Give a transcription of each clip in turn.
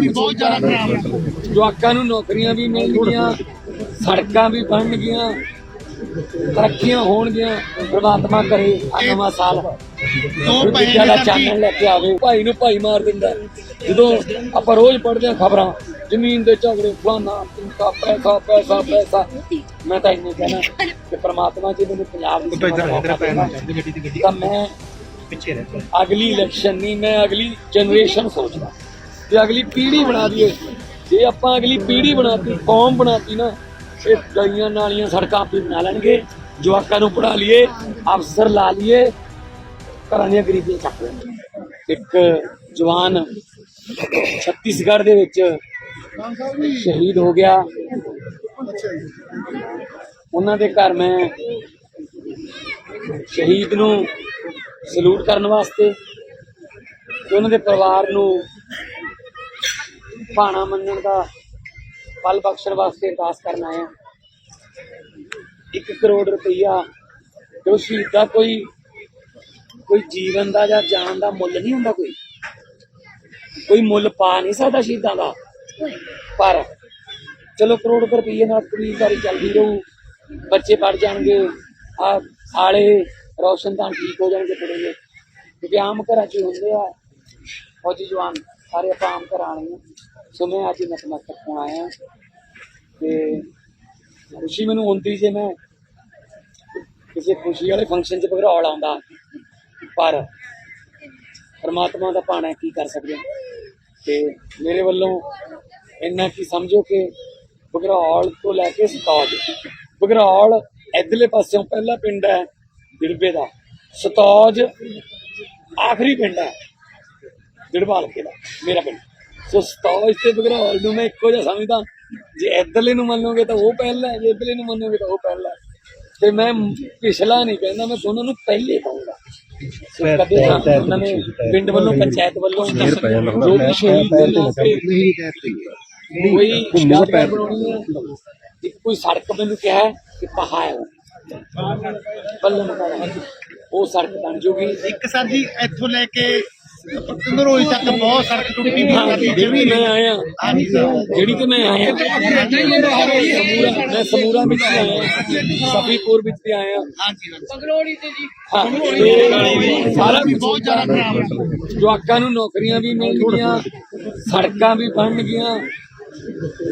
ਵੀ ਬਹੁਤ ਜ਼ਿਆਦਾ ਖਰਾਬ ਹੈ। ਜਵਾਕਾਂ ਨੂੰ ਨੌਕਰੀਆਂ ਵੀ ਮਿਲਣਗੀਆਂ ਸੜਕਾਂ ਵੀ ਬਣਨਗੀਆਂ ਤਰੱਕੀਆਂ ਹੋਣਗੀਆਂ ਪ੍ਰਮਾਤਮਾ ਕਰੇ ਆ ਨਵਾਂ ਸਾਲ। ਦੋ ਪੈਸੇ ਦਾ ਚਾਨਣ ਲੈ ਕੇ ਆਵੇ ਭਾਈ ਨੂੰ ਭਾਈ ਮਾਰ ਦਿੰਦਾ ਜਦੋਂ ਆਪਾਂ ਰੋਜ਼ ਪੜ੍ਹਦੇ ਹਾਂ ਖਬਰਾਂ ਜ਼ਮੀਨ ਦੇ ਝਗੜੇ ਫਲਾਨਾ ਟਿੰਕਾ ਪੈਸਾ ਪੈਸਾ ਪੈਸਾ। ਮੈਂ ਤਾਂ ਇੰਨੇ ਕਹਿਣਾ ਕਿ ਪ੍ਰਮਾਤਮਾ ਜੀ ਮੈਨੂੰ ਪੰਜਾਬ ਦੀ। ਤਾਂ ਮੈਂ ਪਿੱਛੇ ਰਹਿ ਅਗਲੀ ਇਲੈਕਸ਼ਨ ਨਹੀਂ ਮੈਂ ਅਗਲੀ ਜਨਰੇਸ਼ਨ ਸੋਚਦਾ। ਤੇ ਅਗਲੀ ਪੀੜ੍ਹੀ ਬਣਾ ਦਈਏ। ਜੇ ਆਪਾਂ ਅਗਲੀ ਪੀੜ੍ਹੀ ਬਣਾਤੀ, ਕੌਮ ਬਣਾਤੀ ਨਾ ਇਹ ਗਲੀਆਂ ਨਾਲੀਆਂ ਸੜਕਾਂ ਆਪੇ ਬਣਾ ਲੈਣਗੇ। ਜਵਾਕਾਂ ਨੂੰ ਪੜਾ ਲਈਏ, ਅਫਸਰ ਲਾ ਲਈਏ, ਘਰਾਂ ਦੀਆਂ ਗਰੀਬੀਆਂ ਚੱਕ ਲੈਣਗੇ। ਇੱਕ ਜਵਾਨ ਛੱਤੀਸਗੜ੍ਹ ਦੇ ਵਿੱਚ ਸ਼ਹੀਦ ਹੋ ਗਿਆ। ਉਹਨਾਂ ਦੇ ਘਰ ਮੈਂ ਸ਼ਹੀਦ ਨੂੰ ਸਲੂਟ ਕਰਨ ਵਾਸਤੇ ਤੇ ਉਹਨਾਂ ਦੇ ਪਰਿਵਾਰ ਨੂੰ ਭਾਣਾ ਮੰਨਣ ਦਾ ਫਲ ਬਖਸ਼ਣ ਵਾਸਤੇ ਅਰਦਾਸ ਕਰਨ ਆਇਆ 1 ਕਰੋੜ ਰੁਪਈਆ ਜੋ ਸ਼ਹੀਦ ਦਾ ਕੋਈ ਕੋਈ ਜੀਵਨ ਦਾ ਜਾਂ ਜਾਨ ਦਾ ਮੁੱਲ ਨਹੀਂ ਹੁੰਦਾ ਕੋਈ। ਕੋਈ ਮੁੱਲ ਪਾ ਨਹੀਂ ਸਕਦਾ ਸ਼ਹੀਦਾਂ ਦਾ। ਪਰ ਚਲੋ ਕਰੋੜ ਰੁਪਈਏ ਨਾਲ ਖਰੀਦਦਾਰੀ ਚੱਲਦੀ ਰਹੂ। ਬੱਚੇ ਪੜ ਜਾਣਗੇ। ਆ ਆਲੇ ਰੌਸ਼ਨਦਾਨ ਠੀਕ ਹੋ ਜਾਣਗੇ ਥੋੜੇ ਜਿਹੇ। ਕਿਉਂਕਿ ਆਮ ਘਰਾਂ 'ਚ ਹੀ ਹੁੰਦੇ ਆ। ਫੌਜੀ ਜਵਾਨ ਸਾਰੇ ਆਪਾਂ ਆਮ ਘਰਾਂ ਵਾਲੇ ਆ। ਸੋ ਮੈਂ ਅੱਜ ਨਤਮਸਤਕ ਹੋਣ ਆਇਆ ਤੇ ਖੁਸ਼ੀ ਮੈਨੂੰ ਹੁੰਦੀ ਜੇ ਮੈਂ ਕਿਸੇ ਖੁਸ਼ੀ ਵਾਲੇ ਫੰਕਸ਼ਨ 'ਚ ਭਗਰੌਲ ਆਉਂਦਾ ਪਰ ਪਰਮਾਤਮਾ ਦਾ ਭਾਣਾ ਕੀ ਕਰ ਸਕਦੇ ਹਾਂ। ਤੇ ਮੇਰੇ ਵੱਲੋਂ ਇੰਨਾ ਕੀ ਸਮਝੋ ਕਿ ਭਗਰੌਲ ਤੋਂ ਲੈ ਕੇ ਸਤੌਜ ਭਗਰੌਲ ਇਧਰਲੇ ਪਾਸਿਓਂ ਪਹਿਲਾ ਪਿੰਡ ਹੈ ਦਿੜਬੇ ਦਾ। ਸਤੌਜ ਆਖਰੀ ਪਿੰਡ ਹੈ ਦਿੜਬਾਲ ਕੇ ਦਾ, ਮੇਰਾ ਪਿੰਡ। ਸੋ ਸਤੌਜ ਤੇ ਬਗਰੌਲ ਨੂੰ ਮੈਂ ਇੱਕੋ ਜਿਹਾ ਸਮਝਦਾ। ਜੇ ਇਧਰਲੇ ਨੂੰ ਮੰਨੋਗੇ ਤਾਂ ਉਹ ਪਹਿਲਾ ਹੈ ਜੇ ਇਧਰਲੇ ਨੂੰ ਮੰਨੋਗੇ ਤਾਂ ਉਹ ਪਹਿਲਾ ਤੇ ਮੈਂ ਪਿਛਲਾ ਨਹੀਂ ਕਹਿੰਦਾ ਮੈਂ ਦੋਨਾਂ ਨੂੰ ਪਹਿਲੇ ਕਦੇ ਉਹਨਾਂ ਨੇ ਪਿੰਡ ਵੱਲੋਂ ਪੰਚਾਇਤ ਵੱਲੋਂ ਜੋ ਕੋਈ ਯਾਦਗਾਰ ਬਣਾਉਣੀ ਹੈ ਇੱਕ ਕੋਈ ਸੜਕ ਮੈਨੂੰ ਕਿਹਾ ਹੈ ਕਿ ਪਹਾ ਹੈ। ਬੱਲਨ ਉਹ ਸੜਕ ਬਣ ਜੂਗੀ। ਇੱਕ ਸਰ ਜੀ ਇੱਥੋਂ ਲੈ ਕੇ ਕੰਗਰੋਈ ਤੱਕ ਬਹੁਤ ਸੜਕ ਟੁੱਟੀ ਵੀ ਹਾਂ, ਸਾਡੀ ਜਿਹੜੀ ਮੈਂ ਆਇਆ ਹਾਂਜੀ ਸਰ। ਜਿਹੜੀ ਤੇ ਮੈਂ ਆਇਆ ਸਮੂਰਾ ਮੈਂ ਸਮੂਰਾ ਵਿੱਚ ਵੀ ਆਇਆ ਸਫੀਪੁਰ ਵਿੱਚ ਵੀ ਆਇਆ। ਹਾਂਜੀ ਸਰ ਹਾਂ ਤੇ ਸਾਰਾ ਵੀ ਕੁਛ ਬਹੁਤ ਜ਼ਿਆਦਾ ਖਰਾਬ ਹੈ ਜਵਾਕਾਂ ਨੂੰ ਨੌਕਰੀਆਂ ਵੀ ਮਿਲਣਗੀਆਂ ਸੜਕਾਂ ਵੀ ਬਣਨਗੀਆਂ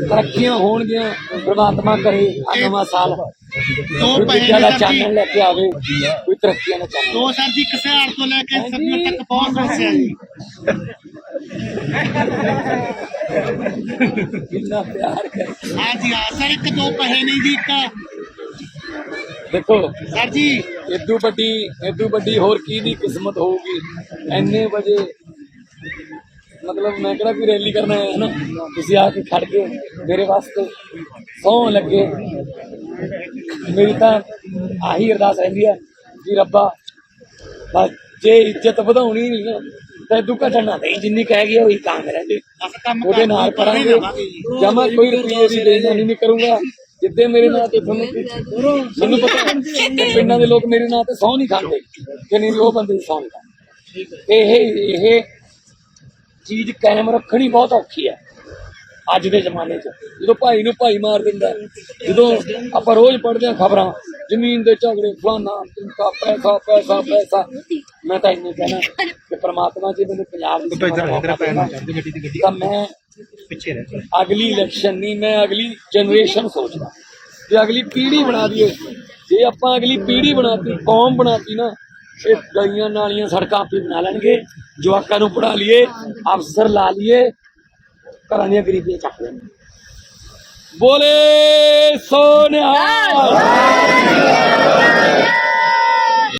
ਤਰੱਕੀਆਂ ਹੋਣਗੀਆਂ ਪ੍ਰਮਾਤਮਾ ਕਰੇ ਆ ਨਵਾਂ ਸਾਲ। ਦੋ ਦਾ ਨੇ ਸਰ ਜੀ। ਲੈ ਕੇ ਆਵੇ ਕੋਈ ਤਰੱਕੀਆਂ ਦਾ ਚਾਨਣ। ਦੋ ਸਰ ਜੀ ਕਸਿਆੜ ਤੋਂ ਲੈ ਕੇ ਸਤਮੇ ਤੱਕ ਬਹੁਤ ਸਮੱਸਿਆ ਜੀ। ਕਿੰਨਾ ਪਿਆਰ ਕਰ ਹਾਂਜੀ ਹਾਂ ਸਰ ਇੱਕ ਦੋ ਪੈਸੇ ਨਹੀਂ ਜੀ ਇੱਕ ਦੇਖੋ ਸਰ ਜੀ। ਇਦੋਂ ਵੱਡੀ ਇਦੋਂ ਵੱਡੀ ਹੋਰ ਕੀ ਦੀ ਕਿਸਮਤ ਹੋਊਗੀ? ਐਨੇ ਵਜੇ ਮਤਲਬ ਮੈਂ ਕਿਹੜਾ ਕੋਈ ਰੈਲੀ ਕਰਨਾ ਹੈ ਨਾ? ਤੁਸੀਂ ਆ ਕੇ ਖੜ ਕੇ ਮੇਰੇ ਵਾਸਤੇ ਸੌਂ ਲੱਗੇ। ਮੇਰੀ ਤਾਂ ਆਹੀ ਅਰਦਾਸ ਰਹਿੰਦੀ ਹੈ ਕਿ ਰੱਬਾ ਬਸ ਜੇ ਇੱਜ਼ਤ ਵਧਾਉਣੀ ਨਹੀਂ ਨਾ ਤਾਂ ਇਦੋਂ ਘਟਣਾ ਨਹੀਂ ਜਿੰਨੀ ਕਹਿ ਗਿਆ ਉਹੀ ਕੰਮ ਰਹਿੰਦੇ। ਅਸ ਕੰਮ ਉਹਦੇ ਨਾਲ ਜੀ। ਜਮਾ ਕੋਈ ਰੁਪਈਏ ਦੀ ਬੇਈਮਾਨੀ ਨਹੀਂ ਕਰੂੰਗਾ। ਜਿੱਦੇ ਮੇਰੇ ਨਾਂ ਤੇ ਤੁਹਾਨੂੰ ਮੈਨੂੰ ਪਤਾ ਪਿੰਡਾਂ ਦੇ ਲੋਕ ਮੇਰੇ ਨਾਂ ਤੇ ਸਹੁੰ ਨਹੀਂ ਖਾਂਦੇ ਕਿ ਨਹੀਂ ਉਹ ਬੰਦੇ ਦੀ ਸਹੁੰ ਨਹੀਂ ਖਾਂਦੇ। ਇਹ ਇਹ ਚੀਜ਼ ਕਾਇਮ ਰੱਖਣੀ ਬਹੁਤ ਔਖੀ ਹੈ। ਅੱਜ ਦੇ ਜ਼ਮਾਨੇ 'ਚ। ਜਦੋਂ ਭਾਈ ਨੂੰ ਭਾਈ ਮਾਰ ਦਿੰਦਾ ਜਦੋਂ ਆਪਾਂ ਰੋਜ਼ ਪੜ੍ਹਦੇ ਹਾਂ ਖਬਰਾਂ ਜ਼ਮੀਨ ਦੇ ਝਗੜੇ ਫਲਾਨਾ ਟਿੰਕਾ ਪੈਸਾ ਪੈਸਾ ਪੈਸਾ। ਮੈਂ ਤਾਂ ਇੰਨੇ ਕਹਿਣਾ ਕਿ ਪ੍ਰਮਾਤਮਾ ਜੀ ਮੈਨੂੰ ਪੰਜਾਬ ਦੀ। ਤਾਂ ਮੈਂ ਪਿੱਛੇ ਰਹਿ ਅਗਲੀ ਇਲੈਕਸ਼ਨ ਨਹੀਂ ਮੈਂ ਅਗਲੀ ਜਨਰੇਸ਼ਨ ਸੋਚਦਾ। ਤੇ ਅਗਲੀ ਪੀੜ੍ਹੀ ਬਣਾ ਦਈਏ ਜੇ ਆਪਾਂ ਅਗਲੀ ਪੀੜ੍ਹੀ ਬਣਾਤੀ ਕੌਮ ਬਣਾਤੀ ਨਾ ਇਹ ਗਲੀਆਂ ਨਾਲੀਆਂ ਸੜਕਾਂ ਆਪੇ ਬਣਾ ਲੈਣਗੇ ਜਵਾਕਾਂ ਨੂੰ ਪੜਾ ਲਈਏ ਅਫਸਰ ਲਾ ਲਈਏ ਘਰਾਂ ਦੀਆਂ ਗਰੀਬੀਆਂ ਚੱਕ ਲੈਣਗੇ ਬੋਲੇ ਸੋਨਿਹਾਲ